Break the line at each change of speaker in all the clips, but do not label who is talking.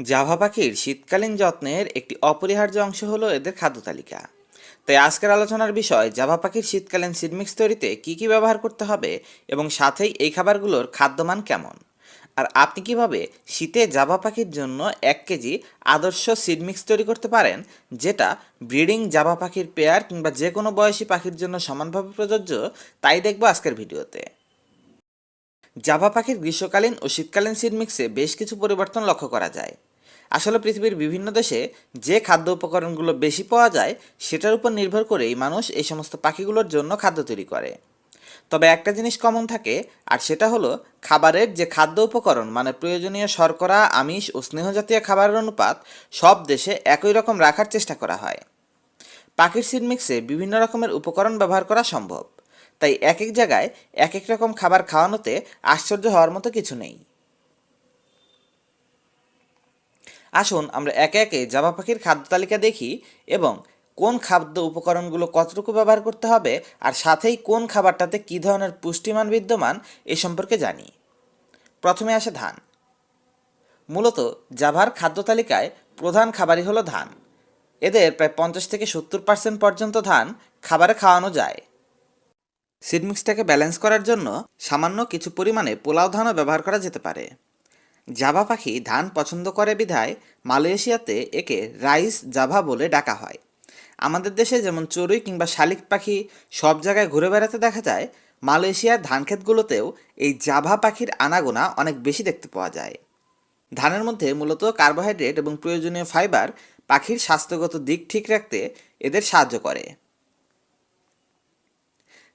Java পাখির শীতকালীন যত্নের একটি অপরিহার্য অংশ হলো এদের খাদ্য তালিকা। তাই আজকের আলোচনার বিষয়, জাভা পাখির শীতকালীন সিডমিক্স তৈরিতে কী কী ব্যবহার করতে হবে এবং সাথেই এই খাবারগুলোর খাদ্যমান কেমন? আর আপনি কীভাবে শীতে জাভা পাখির জন্য এক কেজি আদর্শ সিডমিক্স তৈরি করতে পারেন, যেটা ব্রিডিং জাভা পাখির পেয়ার কিংবা যে কোনো বয়সী পাখির জন্য সমানভাবে প্রযোজ্য, তাই দেখব আজকের ভিডিওতে। জাভা পাখির গ্রীষ্মকালীন ও শীতকালীন সিডমিক্সে বেশ কিছু পরিবর্তন লক্ষ্য করা যায়। আসলে পৃথিবীর বিভিন্ন দেশে যে খাদ্য উপকরণগুলো বেশি পাওয়া যায়, সেটার উপর নির্ভর করেই মানুষ এই সমস্ত পাখিগুলোর জন্য খাদ্য তৈরি করে। তবে একটা জিনিস কমন থাকে, আর সেটা হলো খাবারের যে খাদ্য উপকরণ মানে প্রয়োজনীয় শর্করা, আমিষ ও স্নেহজাতীয় খাবারের অনুপাত, সব দেশে একই রকম রাখার চেষ্টা করা হয়। পাখির সিড মিক্সে বিভিন্ন রকমের উপকরণ ব্যবহার করা সম্ভব। তাই এক এক জায়গায় এক এক রকম খাবার খাওয়ানোতে আশ্চর্য হওয়ার মতো কিছু নেই। আসুন আমরা একে একে জাবা পাখির খাদ্য তালিকা দেখি এবং কোন খাদ্য উপকরণগুলো কতটুকু ব্যবহার করতে হবে আর সাথেই কোন খাবারটাতে কী ধরনের পুষ্টিমান বিদ্যমান এ সম্পর্কে জানি। প্রথমে আসে ধান। মূলত জাভার খাদ্য তালিকায় প্রধান খাবারই হলো ধান। এদের প্রায় পঞ্চাশ থেকে সত্তর পার্সেন্ট পর্যন্ত ধান খাবারে খাওয়ানো যায়। সিড মিক্সটাকে ব্যালেন্স করার জন্য সামান্য কিছু পরিমাণে পোলাও ধানও ব্যবহার করা যেতে পারে। জাভা পাখি ধান পছন্দ করে বিধায় মালয়েশিয়াতে একে রাইস জাভা বলে ডাকা হয়। আমাদের দেশে যেমন চড়ুই কিংবা শালিক পাখি সব জায়গায় ঘুরে বেড়াতে দেখা যায়, মালয়েশিয়ার ধান ক্ষেতগুলোতেও এই জাভা পাখির আনাগোনা অনেক বেশি দেখতে পাওয়া যায়। ধানের মধ্যে মূলত কার্বোহাইড্রেট এবং প্রয়োজনীয় ফাইবার পাখির স্বাস্থ্যগত দিক ঠিক রাখতে এদের সাহায্য করে।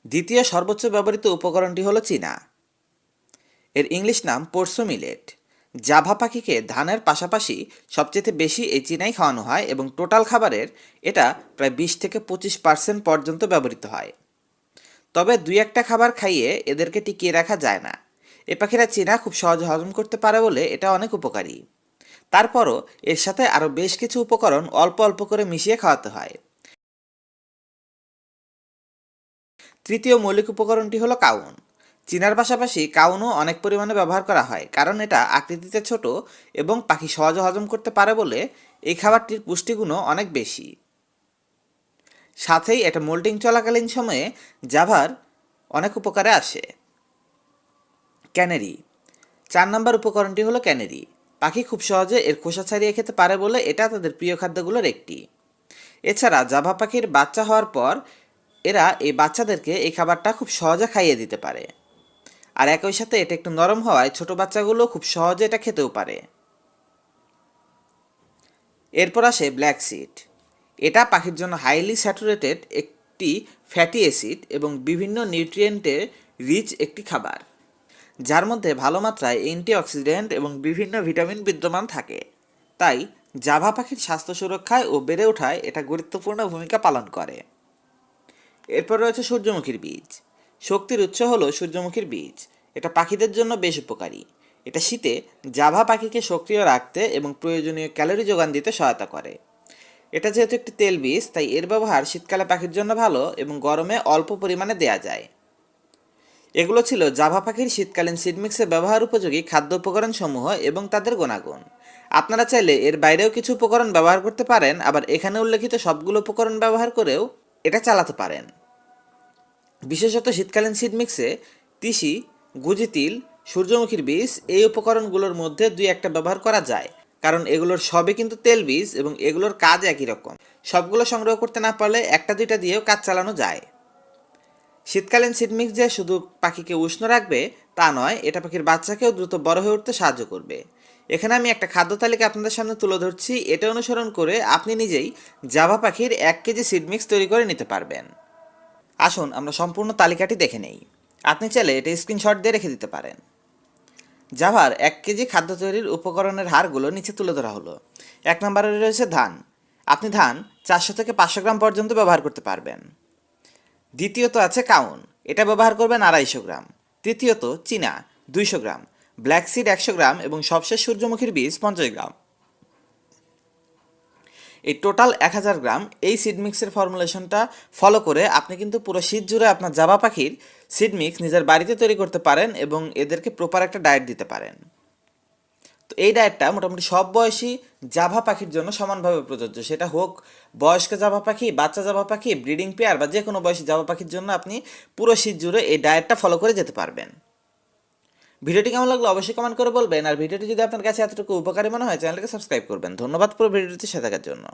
দ্বিতীয় সর্বোচ্চ ব্যবহৃত উপকরণটি হলো চীনা। এর ইংলিশ নাম পোর্সো মিলেট জাভা পাখিকে ধানের পাশাপাশি সবচেয়ে বেশি এই চিনাই খাওয়ানো হয় এবং টোটাল খাবারের এটা প্রায় বিশ থেকে পঁচিশ পার্সেন্ট পর্যন্ত ব্যবহৃত হয়। তবে দুই একটা খাবার খাইয়ে এদেরকে টিকিয়ে রাখা যায় না। এ পাখিরা চিনা খুব সহজে হজম করতে পারে বলে এটা অনেক উপকারী। তারপরও এর সাথে আরও বেশ কিছু উপকরণ অল্প অল্প করে মিশিয়ে খাওয়াতে হয়। তৃতীয় মৌলিক উপকরণটি হলো কাউন। চীনার পাশাপাশি কাউনও অনেক পরিমাণে ব্যবহার করা হয়, কারণ এটা আকৃতিতে ছোট এবং পাখি সহজে হজম করতে পারে বলে এই খাবারটির পুষ্টিগুণও অনেক বেশি। সাথেই এটা মোল্টিং চলাকালীন সময়ে জাভার অনেক উপকারে আসে। ক্যানেরি। চার নম্বর উপকরণটি হলো ক্যানেরি। পাখি খুব সহজে এর খোসা ছাড়িয়ে খেতে পারে বলে এটা তাদের প্রিয় খাদ্যগুলোর একটি। এছাড়া জাভা পাখির বাচ্চা হওয়ার পর এরা এই বাচ্চাদেরকে এই খাবারটা খুব সহজে খাইয়ে দিতে পারে। আর একই সাথে এটা একটু নরম হওয়ায় ছোট বাচ্চাগুলো খুব সহজে এটা খেতেও পারে। এরপর আসে ব্ল্যাক সিড এটা পাখির জন্য হাইলি স্যাচুরেটেড একটি ফ্যাটি অ্যাসিড এবং বিভিন্ন নিউট্রিয়েন্টে রিচ একটি খাবার, যার মধ্যে ভালো মাত্রায় অ্যান্টিঅক্সিডেন্ট এবং বিভিন্ন ভিটামিন বিদ্যমান থাকে। তাই জাভা পাখির স্বাস্থ্য সুরক্ষায় ও বেড়ে ওঠায় এটা গুরুত্বপূর্ণ ভূমিকা পালন করে। এরপর রয়েছে সূর্যমুখীর বীজ। শক্তির উৎস হলো সূর্যমুখীর বীজ। এটা পাখিদের জন্য বেশ উপকারী। এটা শীতে জাভা পাখিকে সক্রিয় রাখতে এবং প্রয়োজনীয় ক্যালোরি যোগান দিতে সহায়তা করে। এটা যেহেতু একটি তেল বীজ, তাই এর ব্যবহার শীতকালে পাখির জন্য ভালো এবং গরমে অল্প পরিমাণে দেয়া যায়। এগুলো ছিল জাভা পাখির শীতকালীন সিডমিক্সে ব্যবহার উপযোগী খাদ্য উপকরণ সমূহ এবং তাদের গুণাগুণ। আপনারা চাইলে এর বাইরেও কিছু উপকরণ ব্যবহার করতে পারেন, আবার এখানে উল্লেখিত সবগুলো উপকরণ ব্যবহার করেও এটা চালাতে পারেন। বিশেষত শীতকালীন সিড মিক্সে তিসি, গুজি তিল, সূর্যমুখীর বীজ এই উপকরণগুলোর মধ্যে দুই একটা ব্যবহার করা যায়। কারণ এগুলোর সবই কিন্তু তেল বীজ এবং এগুলোর কাজ একই রকম। সবগুলো সংগ্রহ করতে না পারলে একটা দুইটা দিয়েও কাজ চালানো যায়। শীতকালীন সিড মিক্স যে শুধু পাখিকে উষ্ণ রাখবে তা নয়, এটা পাখির বাচ্চাকেও দ্রুত বড় হয়ে উঠতে সাহায্য করবে। এখানে আমি একটা খাদ্য তালিকা আপনাদের সামনে তুলে ধরছি। এটা অনুসরণ করে আপনি নিজেই জাভা পাখির এক কেজি সিড মিক্স তৈরি করে নিতে পারবেন। আসুন, আমরা সম্পূর্ণ তালিকাটি দেখে নেই। আপনি চাইলে এটা স্ক্রিনশট দিয়ে রেখে দিতে পারেন। জাভার, এক কেজি খাদ্য তৈরির উপকরণের হারগুলো নিচে তুলে ধরা হলো। এক নম্বরে রয়েছে ধান। আপনি ধান চারশো থেকে পাঁচশো গ্রাম পর্যন্ত ব্যবহার করতে পারবেন। দ্বিতীয়ত আছে কাউন। এটা ব্যবহার করবেন আড়াইশো গ্রাম। তৃতীয়ত চীনা, দুইশো গ্রাম। ব্ল্যাক সিড একশো গ্রাম এবং সবশেষ সূর্যমুখীর বীজ পঞ্চাশ গ্রাম। এই টোটাল এক হাজার গ্রাম এই সিড মিক্সের ফর্মুলেশনটা ফলো করে আপনি কিন্তু পুরো শীত জুড়ে আপনার জাবা পাখির সিড মিক্স নিজের বাড়িতে তৈরি করতে পারেন এবং এদেরকে প্রপার একটা ডায়েট দিতে পারেন। তো এই ডায়েটটা মোটামুটি সব বয়সী জাভা পাখির জন্য সমানভাবে প্রযোজ্য। সেটা হোক বয়স্ক জাভা পাখি, বাচ্চা জাভা পাখি ব্রিডিং পেয়ার বা যে কোনো বয়সী জাভা পাখির জন্য আপনি পুরো শীত জুড়ে এই ডায়েটটা ফলো করে যেতে পারবেন। ভিডিওটি কেমন লাগল অবশ্যই কমেন্ট করে বলবেন। আর ভিডিওটি যদি আপনার কাছে এতটুকু উপকারী মনে হয় চ্যানেলকে সাবস্ক্রাইব করবেন। ধন্যবাদ পুরো ভিডিওটি সাথে থাকার জন্য।